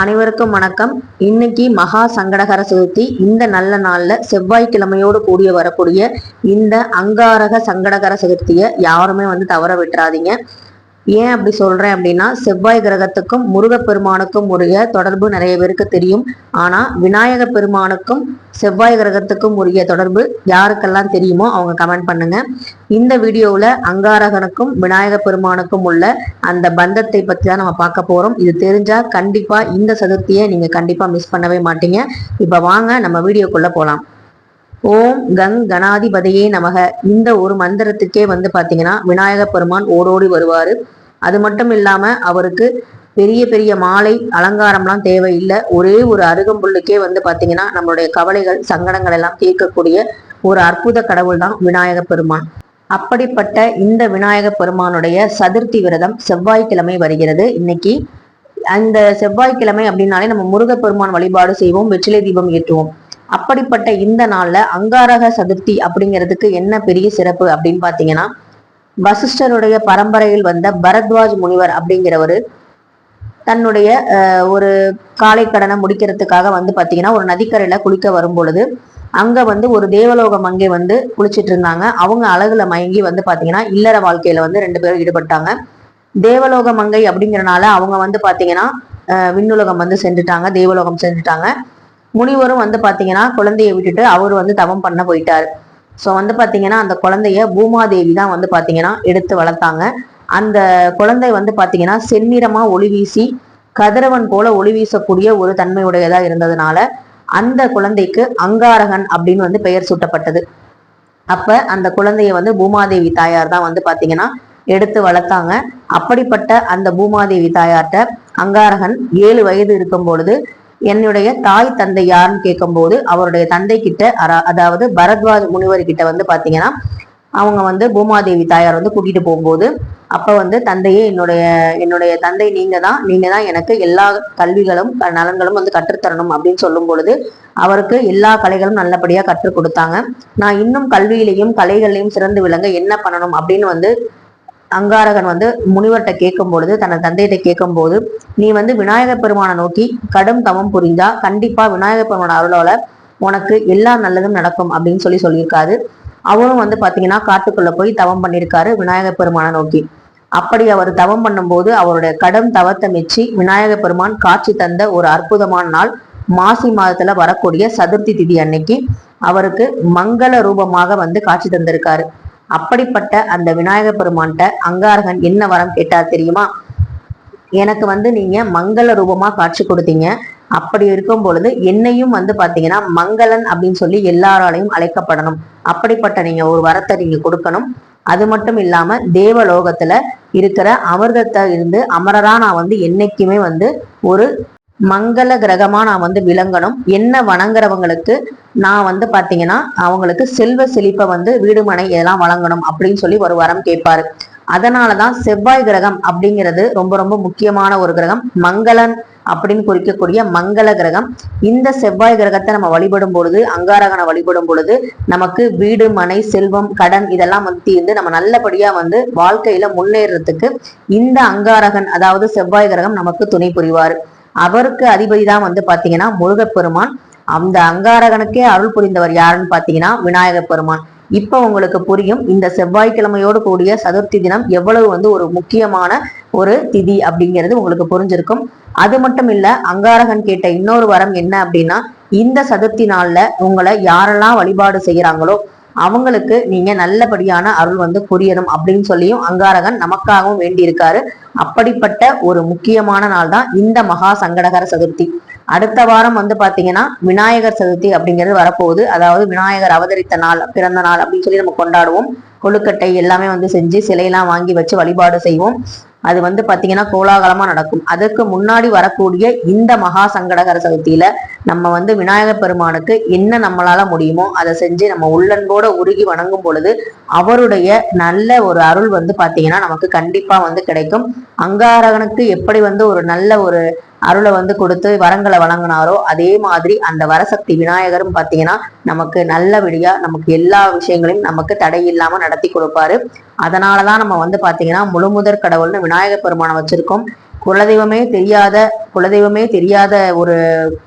அனைவருக்கும் வணக்கம். இன்னைக்கு மகா சங்கடகர சதுர்த்தி. இந்த நல்ல நாள்ல செவ்வாய்க்கிழமையோடு கூடிய வரக்கூடிய இந்த அங்காரக சங்கடகர சதுர்த்தியை யாருமே வந்து தவற விட்டுறாதீங்க. ஏன் அப்படி சொல்றேன் அப்படின்னா செவ்வாய் கிரகத்துக்கும் முருகப்பெருமானுக்கும் உரிய தொடர்பு நிறைய பேருக்கு தெரியும். ஆனா விநாயக பெருமானுக்கும் செவ்வாய் கிரகத்துக்கும் உரிய தொடர்பு யாருக்கெல்லாம் தெரியுமோ அவங்க கமெண்ட் பண்ணுங்க. இந்த வீடியோவில் அங்காரகனுக்கும் விநாயக பெருமானுக்கும் உள்ள அந்த பந்தத்தை பற்றி தான் நம்ம பார்க்க போகிறோம் இது தெரிஞ்சால் கண்டிப்பாக இந்த சதுர்த்தியை நீங்கள் கண்டிப்பாக மிஸ் பண்ணவே மாட்டீங்க. இப்போ வாங்க நம்ம வீடியோக்குள்ளே போகலாம் ஓம் கங் கணாதிபதியே நமக. இந்த ஒரு மந்திரத்துக்கே வந்து பார்த்தீங்கன்னா விநாயக பெருமான் ஓடோடி வருவார். அது மட்டும் இல்லாமல் அவருக்கு பெரிய பெரிய மாலை அலங்காரம்லாம் தேவையில்லை. ஒரே ஒரு அருகம்புல்லுக்கே வந்து பார்த்தீங்கன்னா நம்மளுடைய கவலைகள் சங்கடங்கள் எல்லாம் தீர்க்கக்கூடிய ஒரு அற்புத கடவுள் தான் விநாயக பெருமான். அப்படிப்பட்ட இந்த விநாயக பெருமானுடைய சதுர்த்தி விரதம் செவ்வாய்க்கிழமை வருகிறது. இன்னைக்கு அந்த செவ்வாய்க்கிழமை அப்படின்னாலே நம்ம முருகப்பெருமான் வழிபாடு செய்வோம் வெற்றிலை தீபம் ஏற்றுவோம். அப்படிப்பட்ட இந்த நாள்ல அங்காரக சதுர்த்தி அப்படிங்கிறதுக்கு என்ன பெரிய சிறப்பு அப்படின்னு பாத்தீங்கன்னா வசிஷ்டருடைய பரம்பரையில் வந்த பரத்வாஜ் முனிவர் அப்படிங்கிறவரு தன்னுடைய ஒரு காலை கடனை முடிக்கிறதுக்காக வந்து பாத்தீங்கன்னா ஒரு நதிக்கரையில குளிக்க வரும் பொழுது அங்க வந்து ஒரு தேவலோக மங்கை வந்து குளிச்சிட்டு இருந்தாங்க அவங்க அழகுல மயங்கி வந்து பாத்தீங்கன்னா இல்லற வாழ்க்கையில வந்து ரெண்டு பேரும் ஈடுபட்டாங்க. தேவலோக மங்கை அப்படிங்கிறனால அவங்க வந்து பாத்தீங்கன்னா விண்ணுலகம் வந்து சென்றுட்டாங்க தேவலோகம் சென்றுட்டாங்க. முனிவரும் வந்து பார்த்தீங்கன்னா குழந்தையை விட்டுட்டு அவர் வந்து தவம் பண்ண போயிட்டாரு. ஸோ வந்து பார்த்தீங்கன்னா அந்த குழந்தைய பூமாதேவி தான் வந்து பார்த்தீங்கன்னா எடுத்து வளர்த்தாங்க. அந்த குழந்தை வந்து பார்த்தீங்கன்னா செந்நிறமா ஒளி வீசி கதிரவன் போல ஒளி வீசக்கூடிய ஒரு தன்மையுடையதாக இருந்ததுனால அந்த குழந்தைக்கு அங்காரகன் அப்படின்னு வந்து பெயர் சூட்டப்பட்டது. அப்ப அந்த குழந்தைய வந்து பூமாதேவி தாயார் தான் வந்து பாத்தீங்கன்னா எடுத்து வளர்த்தாங்க. அப்படிப்பட்ட அந்த பூமாதேவி தாயார்கிட்ட அங்காரகன் ஏழு வயது இருக்கும் பொழுது என்னுடைய தாய் தந்தை யாருன்னு கேட்கும்போது அவருடைய தந்தை கிட்ட அதாவது பரத்வாஜ் முனிவர் கிட்ட வந்து பாத்தீங்கன்னா அவங்க வந்து பூமாதேவி தாயார் வந்து கூட்டிட்டு போகும்போது அப்ப வந்து தந்தையே என்னுடைய என்னுடைய தந்தை நீங்க தான் நீங்க தான் எனக்கு எல்லா கல்விகளும் நலன்களும் வந்து கற்றுத்தரணும் அப்படின்னு சொல்லும் பொழுது அவருக்கு எல்லா கலைகளும் நல்லபடியா கற்றுக் கொடுத்தாங்க. நான் இன்னும் கல்வியிலையும் கலைகளையும் சிறந்து விளங்க என்ன பண்ணணும் அப்படின்னு வந்து அங்காரகன் வந்து முனிவர்கிட்ட கேட்கும் பொழுது தனது தந்தையிட்ட கேட்கும் போது நீ வந்து விநாயகர் பெருமானை நோக்கி கடும் தவம் புரிந்தா கண்டிப்பா விநாயகர் பெருமான அருளால உனக்கு எல்லா நல்லதும் நடக்கும் அப்படின்னு சொல்லி சொல்லியிருக்காரு. அவரும் வந்து பாத்தீங்கன்னா காட்டுக்குள்ள போய் தவம் பண்ணியிருக்காரு விநாயகர் பெருமானை நோக்கி. அப்படி அவர் தவம் பண்ணும்போது அவருடைய கடும் தவத்தை மெச்சி விநாயகர் பெருமான் காட்சி தந்த ஒரு அற்புதமான நாள் மாசி மாதத்துல வரக்கூடிய சதுர்த்தி திதி அன்னைக்கு அவருக்கு மங்கள ரூபமாக வந்து காட்சி தந்திருக்காரு. அப்படிப்பட்ட அந்த விநாயக பெருமான்கிட்ட அங்காரகன் என்ன வரம் கேட்டார் தெரியுமா? எனக்கு வந்து நீங்க மங்கள ரூபமா காட்சி கொடுத்தீங்க. அப்படி இருக்கும் பொழுது என்னையும் வந்து பாத்தீங்கன்னா மங்களன் அப்படின்னு சொல்லி எல்லாராலையும் அழைக்கப்படணும். அப்படிப்பட்ட நீங்க ஒரு வரத்தை நீங்க கொடுக்கணும். அது மட்டும் இல்லாம தேவலோகத்துல இருக்கிற அமிர்தத்தை இருந்து அமரரா நான் வந்து என்னைக்குமே வந்து ஒரு மங்கள கிரகமா நான் வந்து விளங்கணும். என்ன வணங்குறவங்களுக்கு நான் வந்து பாத்தீங்கன்னா அவங்களுக்கு செல்வ செழிப்பை வந்து வீடுமனை இதெல்லாம் வழங்கணும் அப்படின்னு சொல்லி ஒரு வரம் கேட்பாரு. அதனாலதான் செவ்வாய் கிரகம் அப்படிங்கிறது ரொம்ப ரொம்ப முக்கியமான ஒரு கிரகம். மங்களன் அப்படின்னு குறிக்கக்கூடிய மங்கள கிரகம். இந்த செவ்வாய் கிரகத்தை நம்ம வழிபடும் பொழுது அங்காரகனை வழிபடும் பொழுது நமக்கு வீடு மனை செல்வம் கடன் இதெல்லாம் வந்து தீர்ந்து நம்ம நல்லபடியா வந்து வாழ்க்கையில முன்னேறதுக்கு இந்த அங்காரகன் அதாவது செவ்வாய் கிரகம் நமக்கு துணை புரிவாரு. அவருக்கு அதிபதி தான் வந்து பாத்தீங்கன்னா முருகப்பெருமான். அந்த அங்காரகனுக்கே அருள் புரிந்தவர் யாருன்னு பாத்தீங்கன்னா விநாயக பெருமான். இப்ப உங்களுக்கு புரியும் இந்த செவ்வாய்க்கிழமையோடு கூடிய சதுர்த்தி தினம் எவ்வளவு வந்து ஒரு முக்கியமான ஒரு திதி அப்படிங்கிறது உங்களுக்கு புரிஞ்சிருக்கும். அது மட்டும் இல்ல அங்காரகன் கேட்ட இன்னொரு வரம் என்ன அப்படின்னா இந்த சதுர்த்தி நாள்ல உங்களை யாரெல்லாம் வழிபாடு செய்யறாங்களோ அவங்களுக்கு நீங்க நல்லபடியான அருள் வந்து புரியணும் அப்படின்னு சொல்லியும் அங்காரகன் நமக்காகவும் வேண்டியிருக்காரு. அப்படிப்பட்ட ஒரு முக்கியமான நாள் தான் இந்த மகா சங்கடகர சதுர்த்தி. அடுத்த வாரம் வந்து பாத்தீங்கன்னா விநாயகர் சதுர்த்தி அப்படிங்கிறது வரப்போகுது. அதாவது விநாயகர் அவதரித்த நாள் பிறந்த நாள் அப்படின்னு சொல்லி நம்ம கொண்டாடுவோம். கொழுக்கட்டை எல்லாமே வந்து செஞ்சு சிலையெல்லாம் வாங்கி வச்சு வழிபாடு செய்வோம். அது வந்து பாத்தீங்கன்னா கோலாகலமா நடக்கும். அதற்கு முன்னாடி வரக்கூடிய இந்த மகா சங்கடகர சதுர்த்தியில நம்ம வந்து விநாயகர் பெருமானுக்கு என்ன நம்மளால முடியுமோ அதை செஞ்சு நம்ம உள்ளன்போட உருகி வணங்கும் பொழுது அவருடைய நல்ல ஒரு அருள் வந்து பாத்தீங்கன்னா நமக்கு கண்டிப்பா வந்து கிடைக்கும். அங்காரகனுக்கு எப்படி வந்து ஒரு நல்ல ஒரு அருளை வந்து கொடுத்து வரங்களை வழங்கினாரோ அதே மாதிரி அந்த வரசக்தி விநாயகரும் பார்த்தீங்கன்னா நமக்கு நல்லபடியா நமக்கு எல்லா விஷயங்களையும் நமக்கு தடை இல்லாம நடத்தி கொடுப்பாரு. அதனாலதான் நம்ம வந்து பாத்தீங்கன்னா முழுமுதற் கடவுள்னு விநாயகர் பெருமானை வச்சிருக்கோம். குலதெய்வமே தெரியாத குலதெய்வமே தெரியாத ஒரு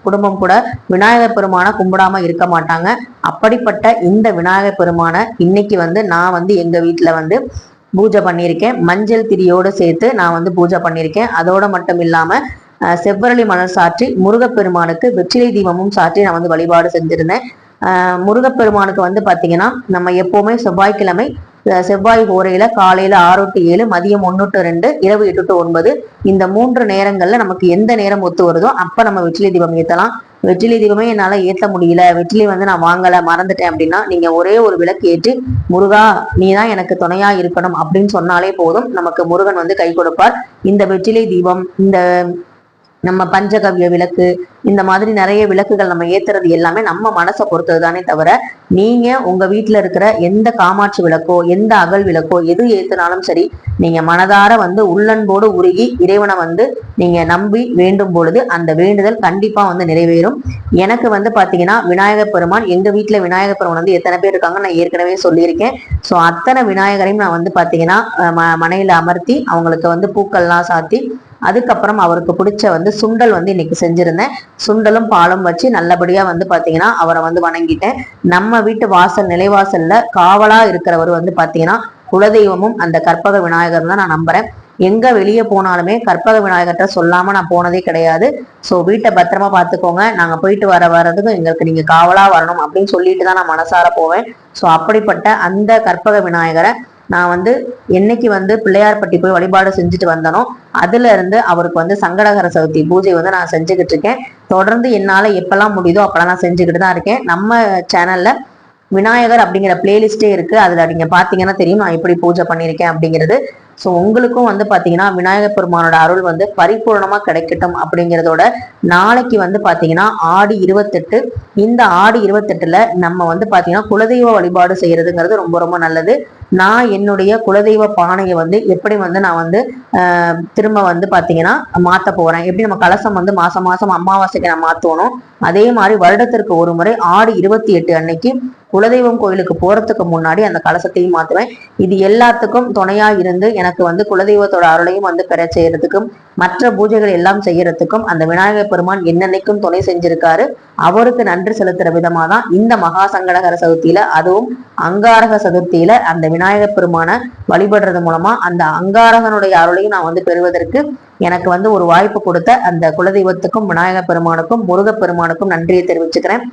குடும்பம் கூட விநாயகர் பெருமானை கும்பிடாம இருக்க மாட்டாங்க. அப்படிப்பட்ட இந்த விநாயகர் பெருமானை இன்னைக்கு வந்து நான் வந்து எங்க வீட்டுல வந்து பூஜை பண்ணியிருக்கேன். மஞ்சள் திரியோடு சேர்த்து நான் வந்து பூஜை பண்ணியிருக்கேன். அதோட மட்டும் இல்லாமல் செவ்வரளி மலர் சாற்றி முருகப்பெருமானுக்கு வெற்றிலை தீபமும் சாற்றி நான் வந்து வழிபாடு செஞ்சிருந்தேன். முருகப்பெருமானுக்கு வந்து பார்த்தீங்கன்னா நம்ம எப்போவுமே செவ்வாய்க்கிழமை செவ்வாய் ஓரையில காலையில ஆறு டு ஏழு மதியம் ஒன்று டு ரெண்டு இரவு எட்டு டு ஒன்பது இந்த மூன்று நேரங்கள்ல நமக்கு எந்த நேரம் ஒத்து வருதோ அப்ப நம்ம வெற்றிலை தீபம் ஏத்தலாம். வெற்றிலை தீபமே என்னால ஏத்த முடியல வெற்றிலை வந்து நான் வாங்கல மறந்துட்டேன் அப்படின்னா நீங்க ஒரே ஒரு விளக்கு ஏற்றி முருகா நீ தான் எனக்கு துணையா இருக்கணும் அப்படின்னு சொன்னாலே போதும் நமக்கு முருகன் வந்து கை கொடுப்பார். இந்த வெற்றிலை தீபம் இந்த நம்ம பஞ்சகவ்ய விளக்கு இந்த மாதிரி நிறைய விளக்குகள் நம்ம ஏத்துறது எல்லாமே நம்ம மனசை பொறுத்தது தானே தவிர நீங்க உங்க வீட்டுல இருக்கிற எந்த காமாட்சி விளக்கோ எந்த அகல் விளக்கோ எது ஏத்துனாலும் சரி நீங்க மனதார வந்து உள்ளன்போடு உருகி இறைவனை வந்து நீங்க நம்பி வேண்டும் பொழுது அந்த வேண்டுதல் கண்டிப்பா வந்து நிறைவேறும். எனக்கு வந்து பாத்தீங்கன்னா விநாயகர் பெருமான் எங்க வீட்டுல விநாயகர் பெருமான் வந்து எத்தனை பேர் இருக்காங்க நான் ஏற்கனவே சொல்லியிருக்கேன். சோ அத்தனை விநாயகரையும் நான் வந்து பாத்தீங்கன்னா ம- மனையில அமர்த்தி அவங்களுக்கு வந்து பூக்கள்லாம் சாத்தி அதுக்கப்புறம் அவருக்கு பிடிச்ச வந்து சுண்டல் வந்து இன்னைக்கு செஞ்சிருந்தேன். சுண்டலும் பாலும் வச்சு நல்லபடியா வந்து பாத்தீங்கன்னா அவரை வந்து வணங்கிட்டேன். நம்ம வீட்டு வாசல் நிலைவாசல்ல காவலா இருக்கிறவர் வந்து பாத்தீங்கன்னா குலதெய்வமும் அந்த கற்பக விநாயகர் தான் நான் நம்புறேன். எங்க வெளியே போனாலுமே கற்பக விநாயகர்கிட்ட சொல்லாம நான் போனதே கிடையாது. ஸோ வீட்டை பத்திரமா பாத்துக்கோங்க. நாங்க போயிட்டு வர வர்றதுக்கு எங்களுக்கு நீங்க காவலா வரணும் அப்படின்னு சொல்லிட்டு தான் நான் மனசார போவேன். ஸோ அப்படிப்பட்ட அந்த கற்பக விநாயகரை நான் வந்து என்னைக்கு வந்து பிள்ளையார்பட்டி போய் வழிபாடு செஞ்சுட்டு வந்தனோ அதுல இருந்து அவருக்கு வந்து சங்கடகர சதுர்த்தி பூஜை வந்து நான் செஞ்சுக்கிட்டு இருக்கேன். தொடர்ந்து என்னால எப்பெல்லாம் முடியுதோ அப்பெல்லாம் நான் செஞ்சுக்கிட்டு தான் இருக்கேன். நம்ம சேனல்ல விநாயகர் அப்படிங்கிற பிளேலிஸ்டே இருக்கு. அதுல நீங்க பாத்தீங்கன்னா தெரியும் நான் எப்படி பூஜை பண்ணியிருக்கேன் அப்படிங்கிறது. ஸோ உங்களுக்கும் வந்து பார்த்தீங்கன்னா விநாயகர் பெருமானோட அருள் வந்து பரிபூர்ணமாக கிடைக்கட்டும் அப்படிங்கிறதோட நாளைக்கு வந்து பார்த்தீங்கன்னா ஆடி இருபத்தெட்டு. இந்த ஆடி இருபத்தெட்டுல நம்ம வந்து பார்த்தீங்கன்னா குலதெய்வ வழிபாடு செய்யறதுங்கிறது ரொம்ப ரொம்ப நல்லது. நான் என்னுடைய குலதெய்வ பானையை வந்து எப்படி வந்து நான் வந்து திரும்ப வந்து பாத்தீங்கன்னா மாற்ற போகிறேன் எப்படி நம்ம கலசம் வந்து மாதம் மாதம் அமாவாசைக்கு நான் மாத்துவனோ அதே மாதிரி வருடத்திற்கு ஒரு முறை ஆடி இருபத்தி எட்டு அன்னைக்கு குலதெய்வம் கோயிலுக்கு போறதுக்கு முன்னாடி அந்த கலசத்தையும் மாற்றுவேன் இது எல்லாத்துக்கும் துணையாக இருந்து எனக்கு வந்து குலதெய்வத்தோட அருளையும் வந்து பெற செய்யறதுக்கும் மற்ற பூஜைகள் எல்லாம் செய்யறதுக்கும் அந்த விநாயகர் பெருமான் என்னென்னைக்கும் துணை செஞ்சிருக்காரு. அவருக்கு நன்றி செலுத்துற விதமா தான் இந்த மகா சங்கடகர சதுர்த்தியில அதுவும் அங்காரக சதுர்த்தியில அந்த விநாயகர் பெருமானை வழிபடுறது மூலமா அந்த அங்காரகனுடைய அருளையும் நான் வந்து பெறுவதற்கு எனக்கு வந்து ஒரு வாய்ப்பு கொடுத்த அந்த குலதெய்வத்துக்கும் விநாயகர் பெருமானுக்கும் முருகப் பெருமானுக்கும் நன்றியை தெரிவிச்சுக்கிறேன்.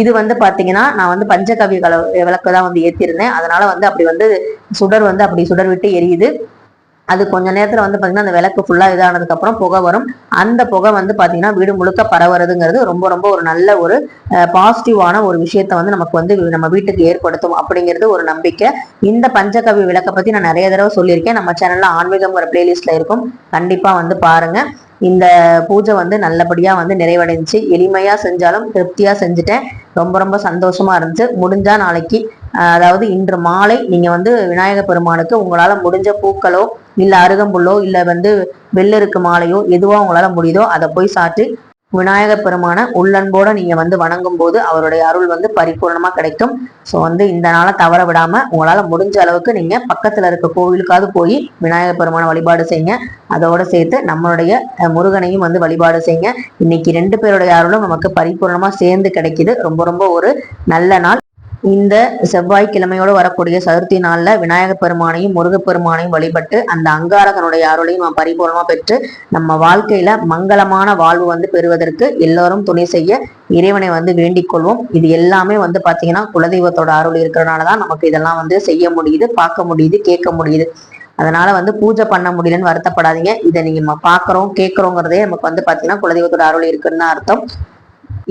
இது வந்து பாத்தீங்கன்னா நான் வந்து பஞ்சகவி கல விளக்கு தான் வந்து ஏத்திருந்தேன் அதனால வந்து அப்படி வந்து சுடர் வந்து அப்படி சுடர் விட்டு எரியுது. அது கொஞ்ச நேரத்தில் வந்து பார்த்திங்கன்னா அந்த விளக்கு ஃபுல்லாக இதானதுக்கப்புறம் புகை வரும். அந்த புகை வந்து பார்த்திங்கன்னா வீடு முழுக்க பரவுறதுங்கிறது ரொம்ப ரொம்ப ஒரு நல்ல ஒரு பாசிட்டிவான ஒரு விஷயத்த வந்து நமக்கு வந்து நம்ம வீட்டுக்கு ஏற்படுத்தும் அப்படிங்கிறது ஒரு நம்பிக்கை. இந்த பஞ்சகவி விளக்கை பற்றி நான் நிறைய தடவை சொல்லியிருக்கேன். நம்ம சேனலில் ஆன்மீகம்ங்கிற பிளேலிஸ்ட்டில் இருக்கும். கண்டிப்பாக வந்து பாருங்கள் இந்த பூஜை வந்து நல்லபடியாக வந்து நிறைவடைஞ்சுச்சு. எளிமையாக செஞ்சாலும் திருப்தியாக செஞ்சுட்டேன். ரொம்ப ரொம்ப சந்தோஷமா இருந்துச்சு. முடிஞ்சா நாளைக்கு அதாவது இன்று மாலை நீங்க வந்து விநாயகர் பெருமானுக்கு உங்களால முடிஞ்ச பூக்களோ இல்ல அருகம்புல்லோ இல்ல வந்து வெள்ளருக்கு மாலையோ எதுவோ உங்களால முடியுதோ அதை போய் சாற்றி விநாயகர் பெருமான உள்ளன்போட நீங்க வந்து வணங்கும் போது அவருடைய அருள் வந்து பரிபூர்ணமா கிடைக்கும். ஸோ வந்து இந்த நாளை தவற விடாம உங்களால முடிஞ்ச அளவுக்கு நீங்க பக்கத்துல இருக்க கோவிலுக்காவது போய் விநாயகர் பெருமான வழிபாடு செய்யுங்க. அதோட சேர்த்து நம்மளுடைய முருகனையும் வந்து வழிபாடு செய்யுங்க. இன்னைக்கு ரெண்டு பேருடைய அருளும் நமக்கு பரிபூர்ணமா சேர்ந்து கிடைக்குது. ரொம்ப ரொம்ப ஒரு நல்ல நாள். இந்த செவ்வாய்க்கிழமையோடு வரக்கூடிய சதுர்த்தி நாளில் விநாயகர் பெருமானையும் முருகப்பெருமானையும் வழிபட்டு அந்த அங்காரகனுடைய அருளையும் நாம் பரிபூர்ணமாக பெற்று நம்ம வாழ்க்கையில மங்களமான வாழ்வு வந்து பெறுவதற்கு எல்லோரும் துணை செய்ய இறைவனை வந்து வேண்டிக் கொள்வோம். இது எல்லாமே வந்து பார்த்தீங்கன்னா குலதெய்வத்தோட அருள் இருக்கிறனாலதான் நமக்கு இதெல்லாம் வந்து செய்ய முடியுது பார்க்க முடியுது கேட்க முடியுது. அதனால வந்து பூஜை பண்ண முடியலன்னு வருத்தப்படாதீங்க. இதை நீங்க நம்ம பாக்குறோம் கேட்கறோங்கிறதே நமக்கு வந்து பாத்தீங்கன்னா குலதெய்வத்தோட அருள் இருக்குன்னு அர்த்தம்.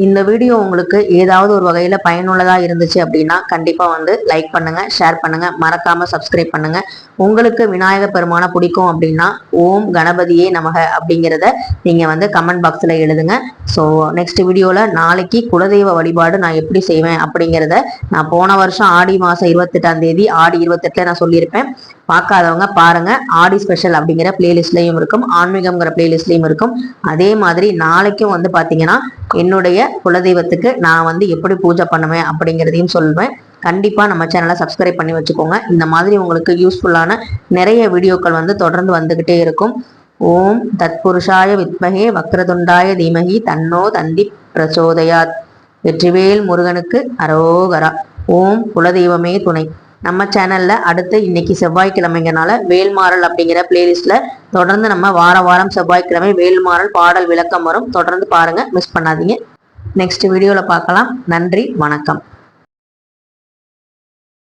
இந்த வீடியோ உங்களுக்கு ஏதாவது ஒரு வகையில் பயனுள்ளதாக இருந்துச்சு அப்படின்னா கண்டிப்பாக வந்து லைக் பண்ணுங்கள் ஷேர் பண்ணுங்கள் மறக்காமல் சப்ஸ்கிரைப் பண்ணுங்கள் உங்களுக்கு விநாயகர் பெருமானை பிடிக்கும் அப்படின்னா ஓம் கணபதியே நமக அப்படிங்கிறத நீங்கள் வந்து கமெண்ட் பாக்ஸில் எழுதுங்க. ஸோ நெக்ஸ்ட் வீடியோவில் நாளைக்கு குலதெய்வ வழிபாடு நான் எப்படி செய்வேன் அப்படிங்கிறத நான் போன வருஷம் ஆடி மாதம் இருபத்தெட்டாம் தேதி ஆடி இருபத்தெட்டில் நான் சொல்லியிருப்பேன். பார்க்காதவங்க பாருங்க ஆடி ஸ்பெஷல் அப்படிங்கிற பிளேலிஸ்ட்லயும் இருக்கும் ஆன்மீகம்ங்கிற பிளேலிஸ்ட்லயும் இருக்கும். அதே மாதிரி நாளைக்கும் வந்து பார்த்தீங்கன்னா என்னுடைய குலதெய்வத்துக்கு நான் வந்து எப்படி பூஜை பண்ணுவேன் அப்படிங்கிறதையும் சொல்வேன். கண்டிப்பாக நம்ம சேனலை சப்ஸ்கிரைப் பண்ணி வச்சுக்கோங்க. இந்த மாதிரி உங்களுக்கு யூஸ்ஃபுல்லான நிறைய வீடியோக்கள் வந்து தொடர்ந்து வந்துக்கிட்டே இருக்கும். ஓம் தத்புருஷாய வித்மகே வக்ரதுண்டாய தீமகி தன்னோ தந்தி பிரச்சோதயாத் வெற்றிவேல் முருகனுக்கு அரோகரா. ஓம் குலதெய்வமே துணை. நம்ம சேனலில் அடுத்து இன்னைக்கு செவ்வாய்க்கிழமைங்கனால வேல்மாறல் அப்படிங்கிற பிளேலிஸ்ட்ல தொடர்ந்து நம்ம வார வாரம் செவ்வாய்க்கிழமை வேல்மாறல் பாடல் விளக்கம் வரும். தொடர்ந்து பாருங்கள் மிஸ் பண்ணாதீங்க. நெக்ஸ்ட் வீடியோவில் பார்க்கலாம். நன்றி வணக்கம்.